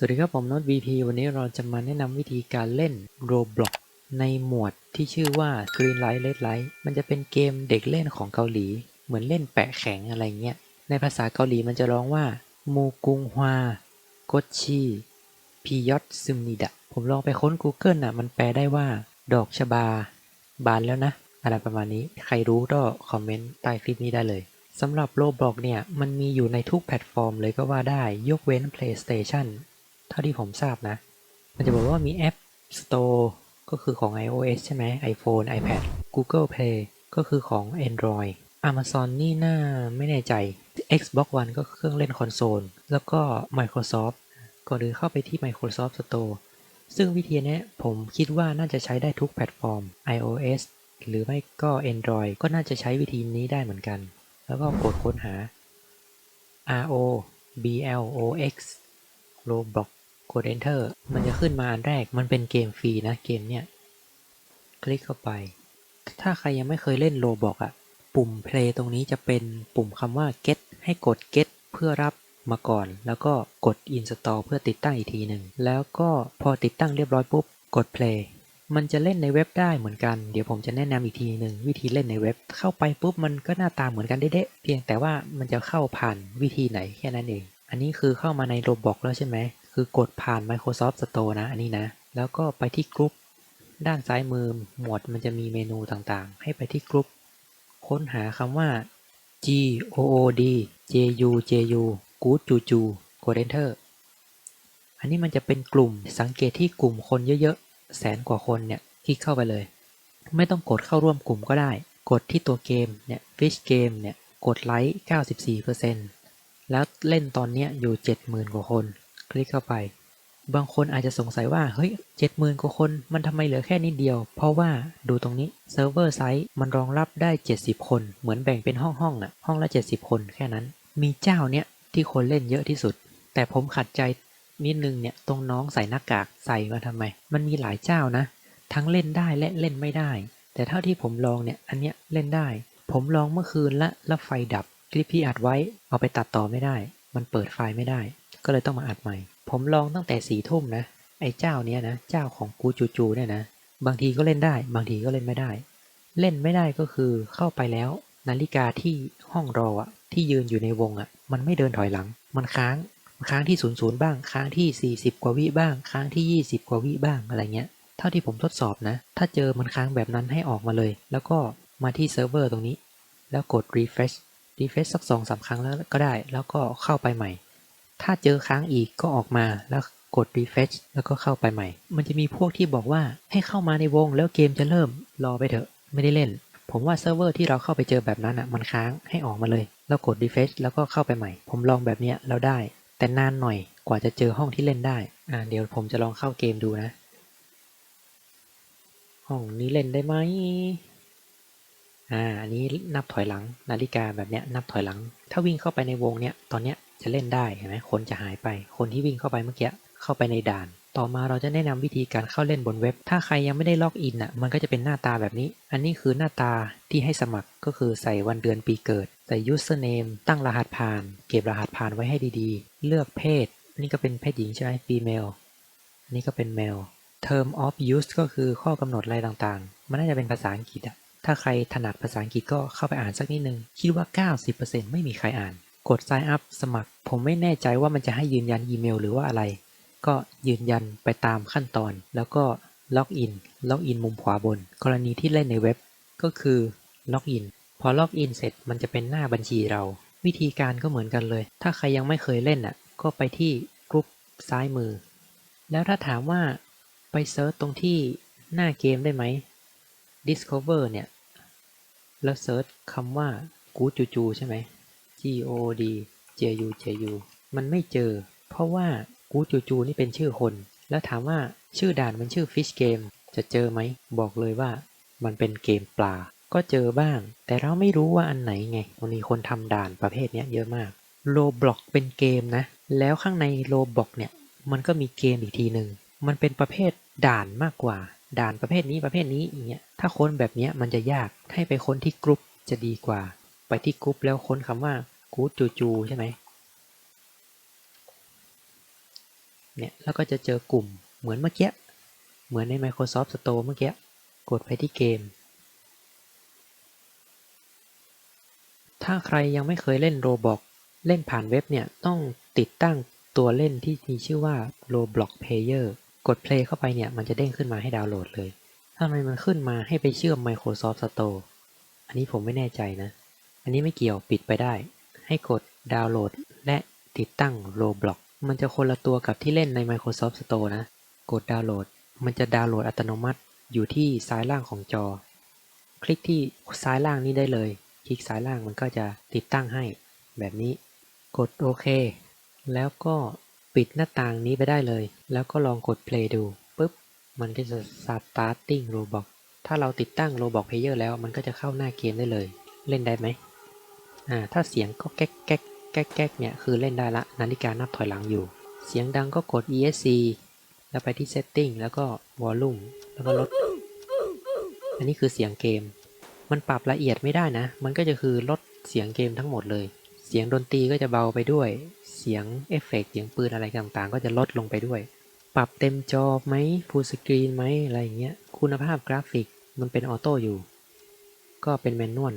สวัสดีครับผมโน้ต VP วันนี้เราจะมาแนะนำวิธีการเล่น Roblox ในหมวดที่ชื่อว่า Green Light Red Light มันจะเป็นเกมเด็กเล่นของเกาหลี เหมือนเล่นแปะแข็งอะไรเงี้ย ในภาษาเกาหลีมันจะร้องว่า มูกุงฮวากดชีพียอตซึมนิดะ ผมลองไปค้น Google น่ะ มันแปลได้ว่า ดอกชบา บานแล้วนะ อะไรประมาณนี้ ใครรู้ก็คอมเมนต์ใต้คลิปนี้ได้เลยสำหรับ Roblox เนี่ย มันมีอยู่ในทุกแพลตฟอร์มเลยก็ว่าได้ ยกเว้น PlayStation เท่าที่ผมทราบนะ มันจะบอกว่ามีแอป Store ก็คือของ iOS ใช่ไหม iPhone iPad Google Play ก็คือของ Android Amazon นี่น่าไม่แน่ใจ Xbox One ก็เครื่องเล่นคอนโซล แล้วก็ Microsoft ก่อนอื่นเข้าไปที่ Microsoft Store ซึ่งวิธีนี้ผมคิดว่าน่าจะใช้ได้ทุกแพลตฟอร์ม iOS หรือไม่ก็ Android ก็น่าจะใช้วิธีนี้ได้เหมือนกัน แล้วก็กดค้นหา R O B L O X Roblox กด Enter มันจะขึ้นมาอันแรก มันเป็นเกมฟรีนะเกมเนี้ยคลิกเข้าไป ถ้าใครยังไม่เคยเล่น Roblox อะปุ่ม Play ตรงนี้จะเป็นปุ่มคำว่า Get ให้กด Get เพื่อรับมาก่อน แล้วก็กด Install เพื่อติดตั้งอีกทีหนึ่ง แล้วก็พอติดตั้งเรียบร้อยปุ๊บ กด Play มันจะเล่นในเว็บได้เหมือนกัน เดี๋ยวผมจะแนะนำอีกทีหนึ่งวิธีเล่นในเว็บ เข้าไปปุ๊บมันก็หน้าตาเหมือนกันเด๊ะๆเพียงแต่ว่ามันจะเข้าผ่านวิธีไหนแค่นั้นเอง อันนี้คือเข้ามาใน Roblox แล้วใช่ไหม คือกดผ่าน Microsoft Store นะ อันนี้นะ แล้วก็ไปที่กรุ๊ปด้านซ้ายมือหมวดมันจะมีเมนูต่างๆ ให้ไปที่กรุ๊ปค้นหาคำว่า G O O D J U J U Good จูจูกด Enter อันนี้มันจะเป็นกลุ่มสังเกตที่กลุ่มคนเยอะๆ แสนกว่าคนเนี่ยคลิกเข้าไปเลย ไม่ต้องกดเข้าร่วมกลุ่มก็ได้ กดที่ตัวเกมเนี่ย Fish Game เนี่ยกดไลค์ 94%แล้วเล่นตอนนี้อยู่ 70,000 กว่าคน คลิกเข้าไป บางคนอาจจะสงสัยว่า เฮ้ย70,000กว่าคน มันทำไมเหลือแค่นิดเดียว เพราะว่าดูตรงนี้เซิร์ฟเวอร์ไซต์มันรองรับได้ 70 คน เหมือนแบ่งเป็นห้องห้องอะห้องละ 70 คนแค่นั้น มีเจ้าเนี้ยที่คนเล่นเยอะที่สุด แต่ผมขัดใจนิดนึงเนี่ยตรงน้องใส่หน้ากากใส่มาทำไม มันมีหลายเจ้านะ ทั้งเล่นได้และเล่นไม่ได้ แต่เท่าที่ผมลองเนี่ยอันเนี้ยเล่นได้ ผมลองเมื่อคืนละแล้วไฟดับคลิปที่อัดไว้เอาไปตัดต่อไม่ได้ มันเปิดไฟล์ไม่ได้ ก็เลยต้องมาอัดใหม่ ผมลองตั้งแต่สี่ทุ่มนะ ไอ้เจ้าเนี้ยนะ เจ้าของกูจูจูเนี่ยนะ บางทีก็เล่นได้ บางทีก็เล่นไม่ได้ เล่นไม่ได้ก็คือเข้าไปแล้ว นาฬิกาที่ห้องรออะที่ยืนอยู่ในวงอะมันไม่เดินถอยหลัง มันค้าง ค้างที่ศูนย์ศูนย์บ้าง ค้างที่40กว่าวิบ้าง ค้างที่20กว่าวิบ้างอะไรเงี้ย เท่าที่ผมทดสอบนะ ถ้าเจอมันค้างแบบนั้นให้ออกมาเลย แล้วก็มาที่เซิร์ฟเวอร์ตรงนี้ แล้วกด refresh refresh สักสองสามครั้งแล้วก็ได้ แล้วก็เข้าไปใหม่ ถ้าเจอค้างอีกก็ออกมาแล้วกด refresh แล้วก็เข้าไปใหม่ มันจะมีพวกที่บอกว่าให้เข้ามาในวงแล้วเกมจะเริ่มรอไปเถอะ ไม่ได้เล่น ผมว่าเซิร์ฟเวอร์ที่เราเข้าไปเจอแบบนั้นอะมันค้างให้ออกมาเลย แล้วกด refresh แล้วก็เข้าไปใหม่ ผมลองแบบเนี้ยแล้วได้ แต่นานหน่อยกว่าจะเจอห้องที่เล่นได้ อ่าเดี๋ยวผมจะลองเข้าเกมดูนะ ห้องนี้เล่นได้ไหมอ่าอันนี้นับถอยหลังนาฬิกาแบบเนี้ยนับถอยหลัง ถ้าวิ่งเข้าไปในวงเนี้ยตอนเนี้ย จะเล่นได้เห็นไหมคนจะหายไป คนที่วิ่งเข้าไปเมื่อกี้เข้าไปในด่าน ต่อมาเราจะแนะนำวิธีการเข้าเล่นบนเว็บ ถ้าใครยังไม่ได้ล็อกอินอะมันก็จะเป็นหน้าตาแบบนี้ อันนี้คือหน้าตาที่ให้สมัครก็คือใส่วันเดือนปีเกิด ใส่ username ตั้งรหัสผ่าน เก็บรหัสผ่านไว้ให้ดีๆ เลือกเพศนนี้ก็เป็นเพศหญิงใช่ไหม female นนี้ก็เป็น male term of use ก็คือข้อกำหนดอะไรต่างๆ มันน่าจะเป็นภาษาอังกฤษอะถ้าใครถนัดภาษาอังกฤษก็เข้าไปอ่านสักนิดนึง คิดว่า 90%ไม่มีใครอ่าน กด sign up สมัคร ผมไม่แน่ใจว่ามันจะให้ยืนยันอีเมลหรือว่าอะไร ก็ยืนยันไปตามขั้นตอน แล้วก็ล็อกอิน ล็อกอินมุมขวาบน กรณีที่เล่นในเว็บ ก็คือล็อกอิน พอล็อกอินเสร็จมันจะเป็นหน้าบัญชีเรา วิธีการก็เหมือนกันเลย ถ้าใครยังไม่เคยเล่นอะ ก็ไปที่กรุ๊ปซ้ายมือ แล้วถ้าถามว่าไปเซิร์ชตรงที่หน้าเกมได้ไหม Discover เนี่ย แล้วเซิร์ชคำว่ากูจูจูใช่ไหม G O D J U J U มันไม่เจอ เพราะว่ากูจูจูนี่เป็นชื่อคน แล้วถามว่าชื่อด่านมันชื่อ Fish Game จะเจอไหม บอกเลยว่า มันเป็นเกมปลา ก็เจอบ้าง แต่เราไม่รู้ว่าอันไหนไง มันมีคนทำด่านประเภทเนี้ยเยอะมาก Roblox เป็นเกมนะ แล้วข้างใน Roblox เนี่ย มันก็มีเกมอีกทีหนึ่ง มันเป็นประเภทด่านมากกว่า ด่านประเภทนี้ประเภทนี้อย่างเงี้ย ถ้าค้นแบบเนี้ยมันจะยาก ให้ไปค้นที่กรุ๊ปจะดีกว่า ไปที่กรุ๊ปแล้วค้นคำว่ากูจูจูใช่ไหมเนี่ยแล้วก็จะเจอกลุ่มเหมือนเมื่อกี้ เหมือนใน Microsoft Store เมื่อกี้ กดไปที่เกม ถ้าใครยังไม่เคยเล่น Roblox เล่นผ่านเว็บเนี่ย ต้องติดตั้งตัวเล่นที่มีชื่อว่า Roblox Player กด Play เข้าไปเนี่ย มันจะเด้งขึ้นมาให้ดาวน์โหลดเลยทำไมมันขึ้นมาให้ไปเชื่อม Microsoft Store อันนี้ผมไม่แน่ใจนะ อันนี้ไม่เกี่ยวปิดไปได้ ให้กดดาวน์โหลด และติดตั้ง Roblox มันจะคนละตัวกับที่เล่นใน Microsoft Store นะ กดดาวน์โหลด มันจะดาวน์โหลดอัตโนมัติอยู่ที่ซ้ายล่างของจอ คลิกที่ซ้ายล่างนี้ได้เลย คลิกซ้ายล่างมันก็จะติดตั้งให้แบบนี้ กดโอเค แล้วก็ปิดหน้าต่างนี้ไปได้เลย แล้วก็ลองกด play ดูปุ๊บ มันก็จะ starting Roblox ถ้าเราติดตั้ง Roblox Player แล้วมันก็จะเข้าหน้าเกมได้เลย เล่นได้ไหม อ่าถ้าเสียงก็แก๊กแก๊กแก๊กแก๊กเนี่ยคือเล่นได้ละนาฬิกานับถอยหลังอยู่ เสียงดังก็กด ESC แล้วไปที่ setting แล้วก็ volume แล้วก็ลด อันนี้คือเสียงเกม มันปรับละเอียดไม่ได้นะ มันก็จะคือลดเสียงเกมทั้งหมดเลย เสียงดนตรีก็จะเบาไปด้วย เสียงเอฟเฟกต์เสียงปืนอะไรต่างๆ ก็จะลดลงไปด้วย ปรับเต็มจอไหมฟูลสกรีนไหมอะไรอย่างเงี้ย คุณภาพกราฟิกมันเป็นออโต้อยู่ ก็เป็นแมนนวล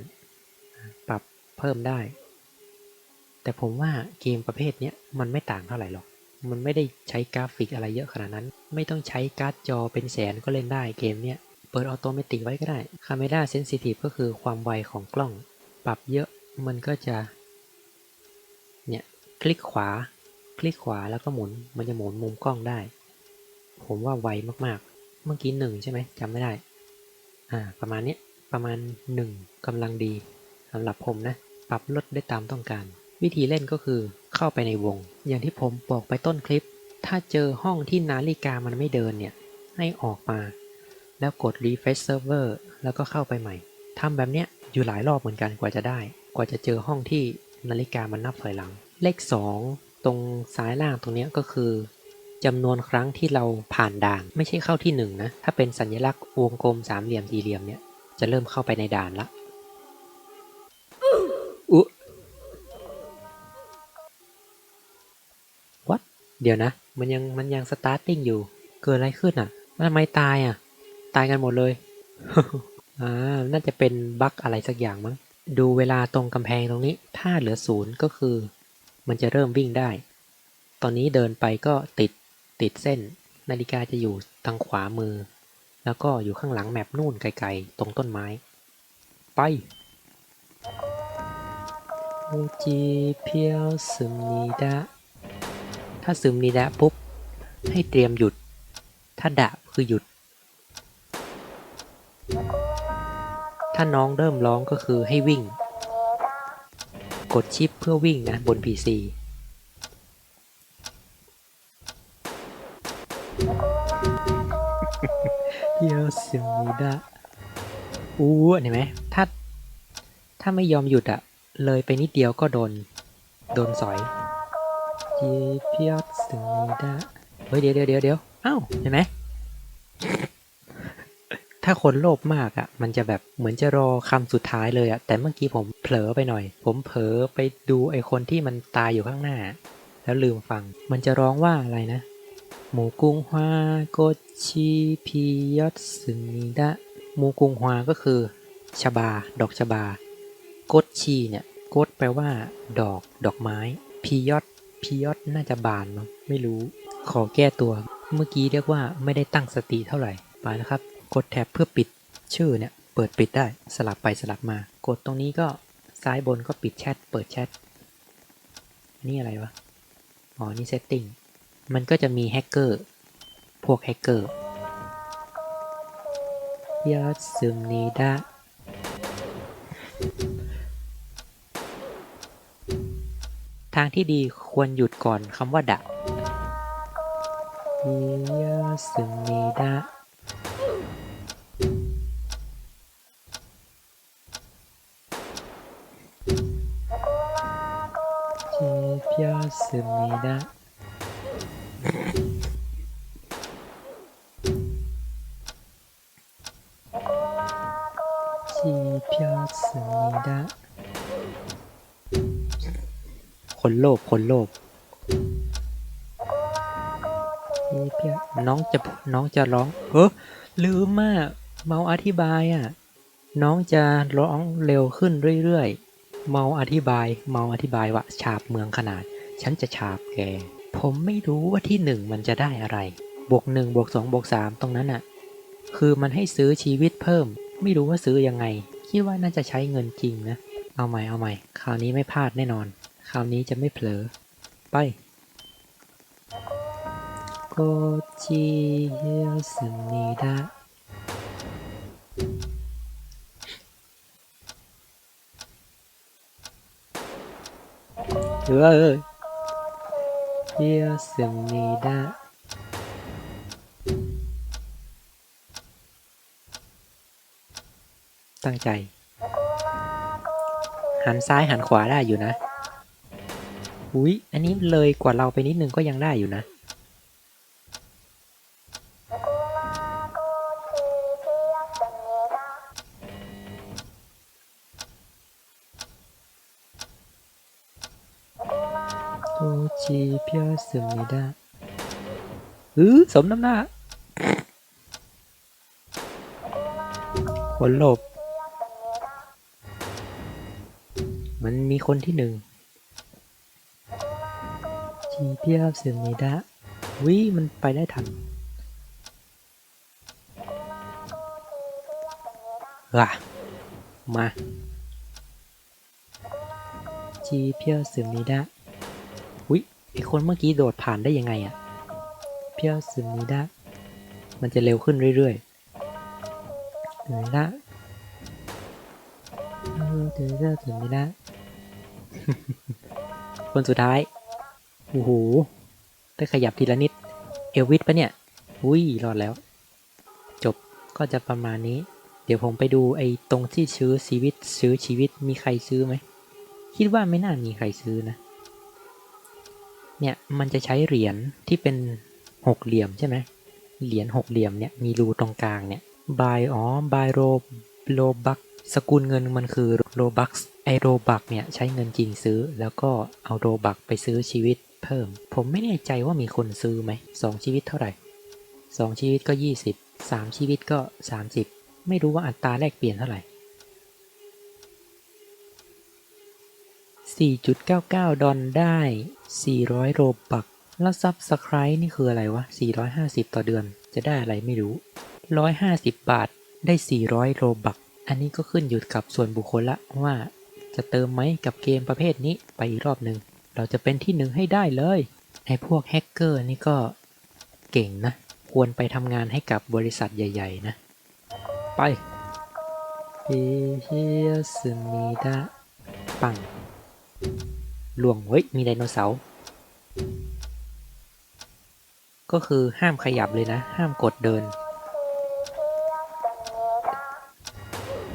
เพิ่มได้ แต่ผมว่าเกมประเภทนี้มันไม่ต่างเท่าไหร่หรอก มันไม่ได้ใช้กราฟิกอะไรเยอะขนาดนั้น ไม่ต้องใช้การ์ดจอเป็นแสนก็เล่นได้เกมเนี้ยเปิดออโตเมติกไว้ก็ได้ Camera Sensitive ก็คือความไวของกล้อง ปรับเยอะมันก็จะ เนี่ยคลิกขวา คลิกขวาแล้วก็หมุน มันจะหมุนมุมกล้องได้ ผมว่าไวมากๆ เมื่อกี้หนึ่งใช่ไหมจำไม่ได้ อ่า ประมาณนี้ประมาณหนึ่งกำลังดีสำหรับผมนะ ปรับลดได้ตามต้องการ วิธีเล่นก็คือเข้าไปในวง อย่างที่ผมบอกไปต้นคลิป ถ้าเจอห้องที่นาฬิกามันไม่เดินเนี่ย ให้ออกมา แล้วกด refresh server แล้วก็เข้าไปใหม่ทำแบบเนี้ยอยู่หลายรอบเหมือนกันกว่าจะได้ กว่าจะเจอห้องที่นาฬิกามันนับถอยหลัง เลข 2 ตรงซ้ายล่างตรงเนี้ยก็คือจำนวนครั้งที่เราผ่านด่านไม่ใช่เข้าที่1นะถ้าเป็นสัญลักษณ์วงกลมสามเหลี่ยมสี่เหลี่ยมเนี่ยจะเริ่มเข้าไปในด่านละ เดี๋ยวนะ มันยังมันยัง starting อยู่ เกิดอะไรขึ้นอะทำไมตายอะ ตายกันหมดเลย อ่า น่าจะเป็นบั๊กอะไรสักอย่างมั้ง ดูเวลาตรงกำแพงตรงนี้ ถ้าเหลือศูนย์ก็คือ มันจะเริ่มวิ่งได้ ตอนนี้เดินไปก็ติดติดเส้น นาฬิกาจะอยู่ทางขวามือ แล้วก็อยู่ข้างหลังแมปนู่นไกลๆ ตรงต้นไม้ ไปโอจีเพียวซึมนีดะ ถ้าซึมนีดะปุ๊บ ให้เตรียมหยุด ถ้าดะคือหยุด ถ้าน้องเริ่มร้องก็คือให้วิ่ง กดชิปเพื่อวิ่งนะบน PC เพียวซึมนีดะอู้เห็นไหมถ้า ถ้าไม่ยอมหยุดอะเลยไปนิดเดียวก็โดน โดนสอย จีพียสสึดะเฮ้ยเดี๋ยวเดี๋ยวเดี๋ยวเดี๋ยวอ้าวเห็นไหมถ้าคนโลภมากอะมันจะแบบเหมือนจะรอคำสุดท้ายเลยอะแต่เมื่อกี้ผมเผลอไปหน่อย ผมเผลอไปดูไอคนที่มันตายอยู่ข้างหน้า แล้วลืมฟัง มันจะร้องว่าอะไรนะ หมูกุ้งฮวาโกชิพิยอตสึมิดะหมูกุ้งฮวาก็คือชบา ดอกชบา โกชีเนี่ย โกดแปลว่า ดอก ดอกไม้พียอด พียอดน่าจะบานมั้งไม่รู้ ขอแก้ตัว เมื่อกี้เรียกว่าไม่ได้ตั้งสติเท่าไหร่ไปนะครับ กดแท็บเพื่อปิดชื่อเนี่ยเปิดปิดได้สลับไปสลับมา กดตรงนี้ก็ซ้ายบนก็ปิดแชทเปิดแชทนี่อะไรวะอ๋อนี่เซตติ้งมันก็จะมีแฮกเกอร์พวกแฮกเกอร์ยอดซึมนีดะ ทางที่ดีควรหยุดก่อนคำว่าดะยาสมิดะจีพยาสมิดะจีพยาสึมิดะ คนโลภคนโลภพี่เพียน้องจะน้องจะร้องเฮ้อลืมมากเมาอธิบายอะ น้องจะร้องเร็วขึ้นเรื่อยๆ เมาอธิบาย เมาอธิบายว่าฉาบเมืองขนาด ฉันจะฉาบแก ผมไม่รู้ว่าที่หนึ่งมันจะได้อะไร บวกหนึ่งบวกสองบวกสามตรงนั้นอะ คือมันให้ซื้อชีวิตเพิ่ม ไม่รู้ว่าซื้อยังไง คิดว่าน่าจะใช้เงินจริงนะ เอาใหม่เอาใหม่ คราวนี้ไม่พลาดแน่นอน คราวนี้จะไม่เผลอ ไปโกจิเฮสนิดะเออเออเฮสนิดะตั้งใจ หันซ้ายหันขวาได้อยู่นะ อุ้ยอันนี้เลยกว่าเราไปนิดนึงก็ยังได้อยู่นะ โอจิเพียสมิดาอือสมน้ำหน้าคนหลบ มันมีคนที่หนึ่ง จีเพียสมิดาวิมันไปได้ทันว่ะมาจีเพียสมิดาอุ้ยไอคนเมื่อกี้โดดผ่านได้ยังไงอะเพียวซึมิดะมันจะเร็วขึ้นเรื่อยๆซึมิดะเออเดี๋ยวจะซึมิดะคนสุดท้าย โอ้โหได้ขยับทีละนิด เอลวิสปะเนี่ย อุ้ยรอดแล้ว จบก็จะประมาณนี้ เดี๋ยวผมไปดูไอ้ตรงที่ซื้อชีวิตซื้อชีวิตมีใครซื้อไหม คิดว่าไม่น่ามีใครซื้อนะ เนี่ยมันจะใช้เหรียญที่เป็นหกเหลี่ยมใช่ไหม เหรียญหกเหลี่ยมเนี่ยมีรูตรงกลางเนี่ยบายอ๋อบายโรโลบักสกุลเงินมันคือโรบักไอโรบักเนี่ยใช้เงินจริงซื้อแล้วก็เอาโรบักไปซื้อชีวิต เพิ่ม ผมไม่แน่ใจว่ามีคนซื้อไหมสองชีวิตเท่าไหร่สองชีวิตก็ยี่สิบสามชีวิตก็สามสิบไม่รู้ว่าอัตราแลกเปลี่ยนเท่าไหร่ 4.99 ดอลได้ 400 โรบัก แล้วซับสไครต์นี่คืออะไรวะ 450 ต่อเดือน จะได้อะไรไม่รู้ 150 บาท ได้ 400 โรบัก อันนี้ก็ขึ้นอยู่กับส่วนบุคคลละว่าจะเติมไหมกับเกมประเภทนี้ไปอีกรอบหนึ่ง เราจะเป็นที่หนึ่งให้ได้เลยไอ้พวกแฮกเกอร์นี่ก็เก่งนะ ควรไปทำงานให้กับบริษัทใหญ่ ๆ นะ ไปเฮียสมิดะปังหลวงเฮ้ย มีไดโนเสาร์ก็คือห้ามขยับเลยนะ ห้ามกดเดิน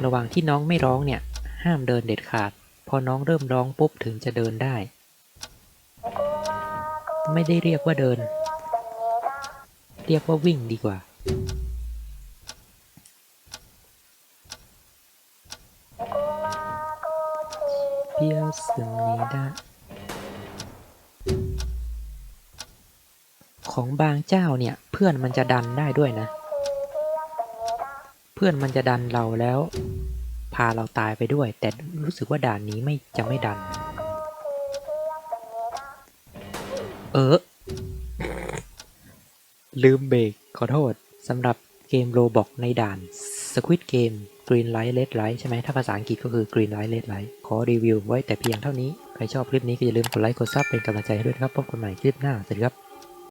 ระหว่างที่น้องไม่ร้องเนี่ย ห้ามเดินเด็ดขาด พอน้องเริ่มร้องปุ๊บถึงจะเดินได้ ไม่ได้เรียกว่าเดิน เรียกว่าวิ่งดีกว่าเปียสมิดาของบางเจ้าเนี่ย เพื่อนมันจะดันได้ด้วยนะ เพื่อนมันจะดันเราแล้ว พาเราตายไปด้วย แต่รู้สึกว่าด่านนี้ไม่จะไม่ดัน ออ ลืมเบรกขอโทษสำหรับเกมโรบอกในด่าน Squid Game Green Light Red Light ใช่ไหมถ้าภาษาอังกฤษก็คือ Green Light Red Light ขอรีวิวไว้แต่เพียงเท่านี้ ใครชอบคลิปนี้ก็อย่าลืมกดไลค์กดซับเป็นกำลังใจให้ด้วยนะครับ พบกันใหม่คลิปหน้า สวัสดีครับ